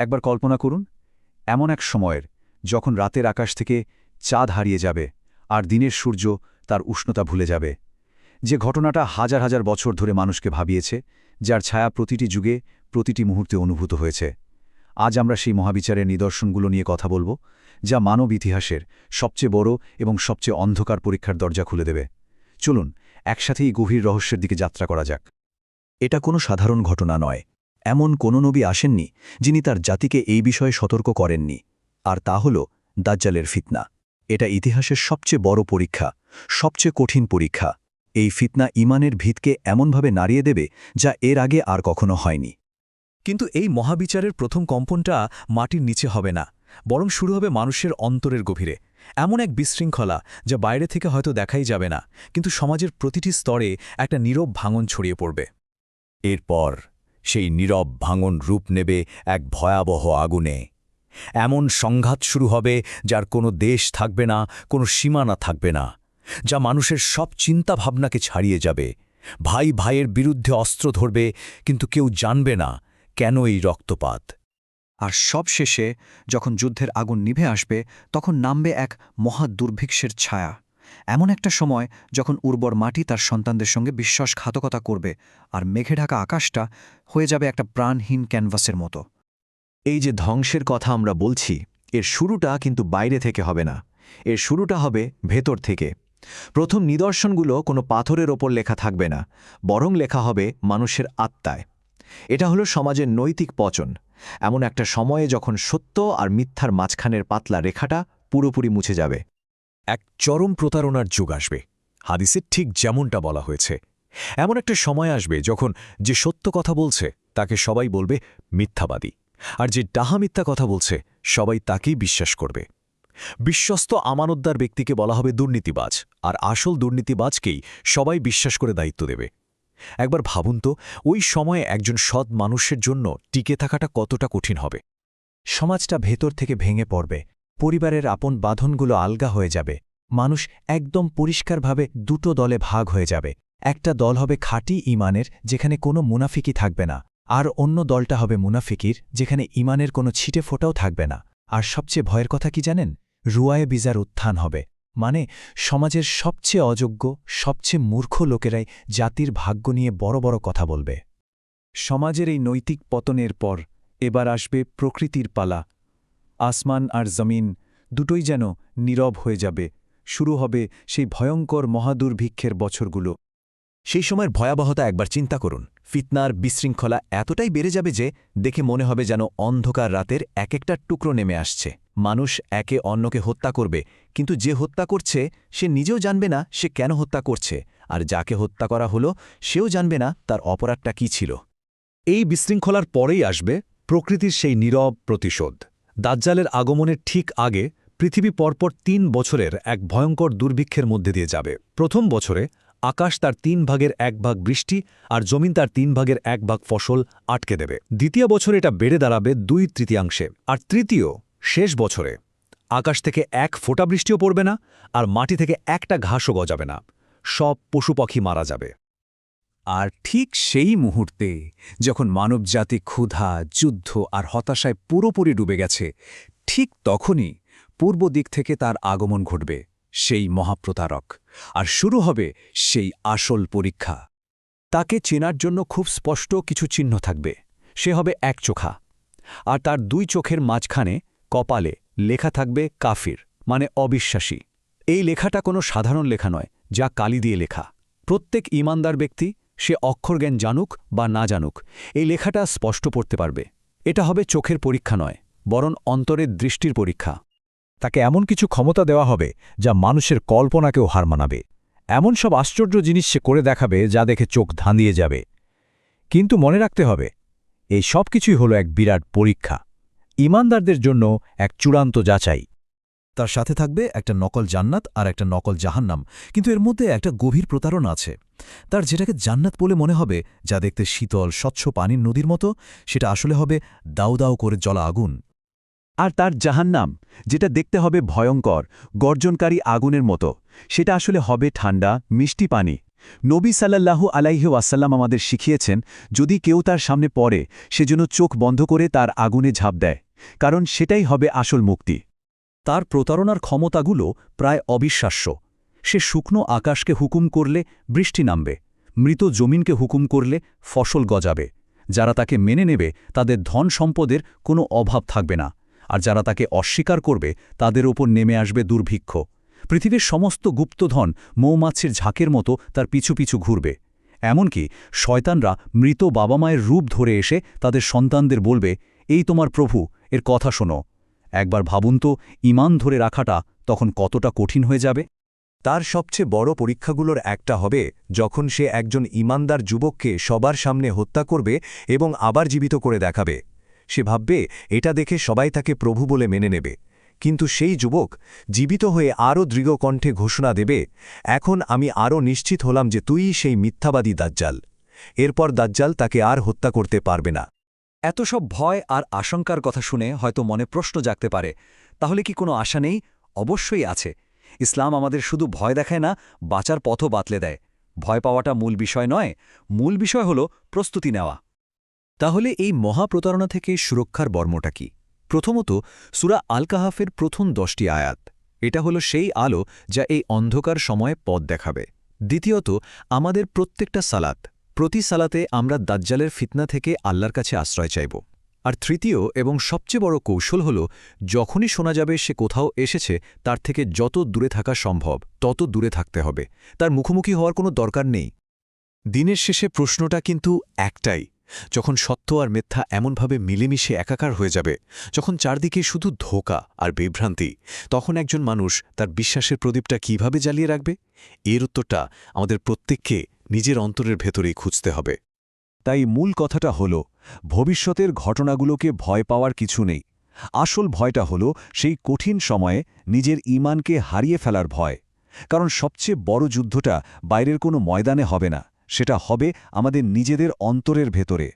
একবার কল্পনা করুন, এমন এক সময়ের যখন রাতের আকাশ থেকে চাঁদ হারিয়ে যাবে আর দিনের সূর্য তার উষ্ণতা ভুলে যাবে। যে ঘটনাটা হাজার হাজার বছর ধরে মানুষকে ভাবিয়েছে, যার ছায়া প্রতিটি যুগে প্রতিটি মুহূর্তে অনুভূত হয়েছে। আজ আমরা সেই মহাবিচারের নিদর্শনগুলো নিয়ে কথা বলব, যা মানব ইতিহাসের সবচেয়ে বড় এবং সবচেয়ে অন্ধকার পরীক্ষার দরজা খুলে দেবে। চলুন, একসাথেই গভীর রহস্যের দিকে যাত্রা করা যাক। এটা কোনো সাধারণ ঘটনা নয়। এমন কোনো নবী আসেননি যিনি তার জাতিকে এই বিষয়ে সতর্ক করেননি। আর তা হল দাজ্জালের ফিতনা। এটা ইতিহাসের সবচেয়ে বড় পরীক্ষা, সবচেয়ে কঠিন পরীক্ষা। এই ফিতনা ইমানের ভিতকে এমনভাবে নাড়িয়ে দেবে যা এর আগে আর কখনো হয়নি। কিন্তু এই মহাবিচারের প্রথম কম্পনটা মাটির নিচে হবে না, বরং শুরু হবে মানুষের অন্তরের গভীরে। এমন এক বিশৃঙ্খলা যা বাইরে থেকে হয়তো দেখাই যাবে না, কিন্তু সমাজের প্রতিটি স্তরে একটা নীরব ভাঙন ছড়িয়ে পড়বে। এরপর সেই নীরব ভাঙন রূপ নেবে এক ভয়াবহ আগুনে। এমন সংঘাত শুরু হবে যার কোনো দেশ থাকবে না, কোনো সীমানা থাকবে না, যা মানুষের সব চিন্তাভাবনাকে ছাড়িয়ে যাবে। ভাই ভাইয়ের বিরুদ্ধে অস্ত্র ধরবে, কিন্তু কেউ জানবে না কেন এই রক্তপাত। আর সব শেষে যখন যুদ্ধের আগুন নিভে আসবে, তখন নামবে এক মহা দুর্ভিক্ষের ছায়া। এমন একটা সময় যখন উর্বর মাটি তার সন্তানদের সঙ্গে বিশ্বাসঘাতকতা করবে আর মেঘে ঢাকা আকাশটা হয়ে যাবে একটা প্রাণহীন ক্যানভাসের মতো। এই যে ধ্বংসের কথা আমরা বলছি, এর শুরুটা কিন্তু বাইরে থেকে হবে না। এর শুরুটা হবে ভেতর থেকে। প্রথম নিদর্শনগুলো কোনো পাথরের ওপর লেখা থাকবে না, বরং লেখা হবে মানুষের আত্মায়। এটা হলো সমাজের নৈতিক পচন। এমন একটা সময়ে যখন সত্য আর মিথ্যার মাঝখানের পাতলা রেখাটা পুরোপুরি মুছে যাবে। এক চরম প্রতারণার যুগ আসবে। হাদিসে ঠিক যেমনটা বলা হয়েছে। এমন একটা সময় আসবে যখন যে সত্য কথা বলছে, তাকে সবাই বলবে মিথ্যাবাদী। আর যে ডাহা মিথ্যা কথা বলছে, সবাই তাকেই বিশ্বাস করবে। বিশ্বস্ত আমানতদার ব্যক্তিকে বলা হবে দুর্নীতিবাজ, আর আসল দুর্নীতিবাজকেই সবাই বিশ্বাস করে দায়িত্ব দেবে। একবার ভাবুন তো, ওই সময়ে একজন সৎ মানুষের জন্য টিকে থাকাটা কতটা কঠিন হবে? সমাজটা ভেতর থেকে ভেঙে পড়বে। পরিবারের আপন বাঁধনগুলো আলগা হয়ে যাবে। মানুষ একদম পরিষ্কারভাবে দুটো দলে ভাগ হয়ে যাবে। একটা দল হবে খাঁটি ইমানের যেখানে কোনো মুনাফিকি থাকবে না। আর অন্য দলটা হবে মুনাফিকির, যেখানে ইমানের কোনো ছিটে ফোটাও থাকবে না। আর সবচেয়ে ভয়ের কথা কি জানেন? রুয়ায়ে বিজার উত্থান হবে। মানে সমাজের সবচেয়ে অযোগ্য, সবচেয়ে মূর্খ লোকেরাই জাতির ভাগ্য নিয়ে বড় বড় কথা বলবে। সমাজের এই নৈতিক পতনের পর এবার আসবে প্রকৃতির পালা। আসমান আর জমিন দুটোই যেন নীরব হয়ে যাবে। শুরু হবে সেই ভয়ঙ্কর মহাদুর্ভিক্ষের বছরগুলো। সেই সময়ের ভয়াবহতা একবার চিন্তা করুন। ফিতনার বিশৃঙ্খলা এতটাই বেড়ে যাবে যে দেখে মনে হবে যেন অন্ধকার রাতের এক একটা টুকরো নেমে আসছে। মানুষ একে অন্যকে হত্যা করবে, কিন্তু যে হত্যা করছে, সে নিজেও জানবে না সে কেন হত্যা করছে, আর যাকে হত্যা করা হলো, সেও জানবে না তার অপরাধটা কি ছিল। এই বিশৃঙ্খলার পরেই আসবে প্রকৃতির সেই নীরব প্রতিশোধ। দাজ্জালের আগমনের ঠিক আগে পৃথিবী পরপর তিন বছরের এক ভয়ঙ্কর দুর্ভিক্ষের মধ্যে দিয়ে যাবে। প্রথম বছরে আকাশ তার তিন ভাগের এক ভাগ বৃষ্টি আর জমিন তার তিন ভাগের এক ভাগ ফসল আটকে দেবে। দ্বিতীয় বছরে এটা বেড়ে দাঁড়াবে দুই তৃতীয়াংশে। আর তৃতীয়, শেষ বছরে আকাশ থেকে এক ফোঁটা বৃষ্টিও পড়বে না আর মাটি থেকে একটা ঘাসও গজাবে না। সব পশুপাখি মারা যাবে। আর ঠিক সেই মুহূর্তে যখন মানবজাতি ক্ষুধা, যুদ্ধ আর হতাশায় পুরোপুরি ডুবে গেছে, ঠিক তখনই পূর্ব দিক থেকে তার আগমন ঘটবে, সেই মহাপ্রতারক। আর শুরু হবে সেই আসল পরীক্ষা। তাকে চেনার জন্য খুব স্পষ্ট কিছু চিহ্ন থাকবে। সে হবে এক চোখা। আর তার দুই চোখের মাঝখানে কপালে লেখা থাকবে কাফির মানে অবিশ্বাসী। এই লেখাটা কোনো সাধারণ লেখা নয়, যা কালি দিয়ে লেখা। প্রত্যেক ইমানদার ব্যক্তি সে অক্ষরজ্ঞান জানুক বা না জানুক, এই লেখাটা স্পষ্ট পড়তে পারবে। এটা হবে চোখের পরীক্ষা নয়, বরং অন্তরের দৃষ্টির পরীক্ষা। তাকে এমন কিছু ক্ষমতা দেওয়া হবে যা মানুষের কল্পনাকেও হার মানাবে। এমন সব আশ্চর্য জিনিস সে করে দেখাবে যা দেখে চোখ ধাঁধিয়ে যাবে। কিন্তু মনে রাখতে হবে, এই সব কিছুই হল এক বিরাট পরীক্ষা। ইমানদারদের জন্য এক চূড়ান্ত যাচাই। তার সাথে থাকবে একটা নকল জান্নাত আর একটা নকল জাহান্নাম। কিন্তু এর মধ্যে একটা গভীর প্রতারণা আছে। তার যেটাকে জান্নাত বলে মনে হবে, যা দেখতে শীতল, স্বচ্ছ পানির নদীর মতো, সেটা আসলে হবে দাউ দাউ করে জলা আগুন। আর তার জাহান্নাম, যেটা দেখতে হবে ভয়ঙ্কর, গর্জনকারী আগুনের মতো, সেটা আসলে হবে ঠান্ডা, মিষ্টি পানি। নবী সাল্লাল্লাহু আলাইহি ওয়াসাল্লাম আমাদের শিখিয়েছেন, যদি কেউ তার সামনে পড়ে সেজন্য চোখ বন্ধ করে তার আগুনে ঝাঁপ দেয়, কারণ সেটাই হবে আসল মুক্তি। তার প্রতারণার ক্ষমতাগুলো প্রায় অবিশ্বাস্য। সে শুকনো আকাশকে হুকুম করলে বৃষ্টি নামবে, মৃত জমিনকে হুকুম করলে ফসল গজাবে। যারা তাকে মেনে নেবে, তাদের ধন সম্পদের কোনো অভাব থাকবে না, আর যারা তাকে অস্বীকার করবে, তাদের ওপর নেমে আসবে দুর্ভিক্ষ। পৃথিবীর সমস্ত গুপ্তধন মৌমাছির ঝাঁকের মতো তার পিছু পিছু ঘুরবে। এমনকি শয়তানরা মৃত বাবা মায়ের রূপ ধরে এসে তাদের সন্তানদের বলবে, এই তোমার প্রভু, এর কথা শোনো। একবার ভাবুন তো, ইমান ধরে রাখাটা তখন কতটা কঠিন হয়ে যাবে? তার সবচেয়ে বড় পরীক্ষাগুলোর একটা হবে যখন সে একজন ইমানদার যুবককে সবার সামনে হত্যা করবে এবং আবার জীবিত করে দেখাবে। সে ভাববে, এটা দেখে সবাই তাকে প্রভু বলে মেনে নেবে। কিন্তু সেই যুবক জীবিত হয়ে আরও দৃঢ়কণ্ঠে ঘোষণা দেবে, এখন আমি আরও নিশ্চিত হলাম যে তুই সেই মিথ্যাবাদী দাজ্জাল। এরপর দাজ্জাল তাকে আর হত্যা করতে পারবে না। এত সব ভয় আর আশঙ্কার কথা শুনে হয়তো মনে প্রশ্ন জাগতে পারে, তাহলে কি কোনো আশা নেই? অবশ্যই আছে। ইসলাম আমাদের শুধু ভয় দেখায় না, বাঁচার পথও বাতলে দেয়। ভয় পাওয়াটা মূল বিষয় নয়, মূল বিষয় হল প্রস্তুতি নেওয়া। তাহলে এই মহাপ্রতারণা থেকে সুরক্ষার বর্মটা কি? প্রথমত, সুরা আল কাহাফের প্রথম দশটি আয়াত। এটা হলো সেই আলো যা এই অন্ধকার সময়ে পথ দেখাবে। দ্বিতীয়ত, আমাদের প্রত্যেকটা সালাত। প্রতি সালাতে আমরা দাজ্জালের ফিতনা থেকে আল্লাহর কাছে আশ্রয় চাইব। আর তৃতীয় এবং সবচেয়ে বড় কৌশল হল, যখনই শোনা যাবে সে কোথাও এসেছে, তার থেকে যত দূরে থাকা সম্ভব, তত দূরে থাকতে হবে। তার মুখোমুখি হওয়ার কোনো দরকার নেই। দিনের শেষে প্রশ্নটা কিন্তু একটাই, যখন সত্য আর মিথ্যা এমনভাবে মিলেমিশে একাকার হয়ে যাবে, যখন চারদিকে শুধু ধোকা আর বিভ্রান্তি, তখন একজন মানুষ তার বিশ্বাসের প্রদীপটা কীভাবে জ্বালিয়ে রাখবে? এর উত্তরটা আমাদের প্রত্যেককে নিজের অন্তরের ভেতরেই খুঁজতে হবে। তাই মূল কথাটা হল, ভবিষ্যতের ঘটনাগুলোকে ভয় পাওয়ার কিছু নেই। আসল ভয়টা হল, সেই কঠিন সময়ে নিজের ইমানকে হারিয়ে ফেলার ভয়। কারণ সবচেয়ে বড় যুদ্ধটা বাইরের কোনো ময়দানে হবে না, সেটা হবে আমাদের নিজেদের অন্তরের ভেতরে।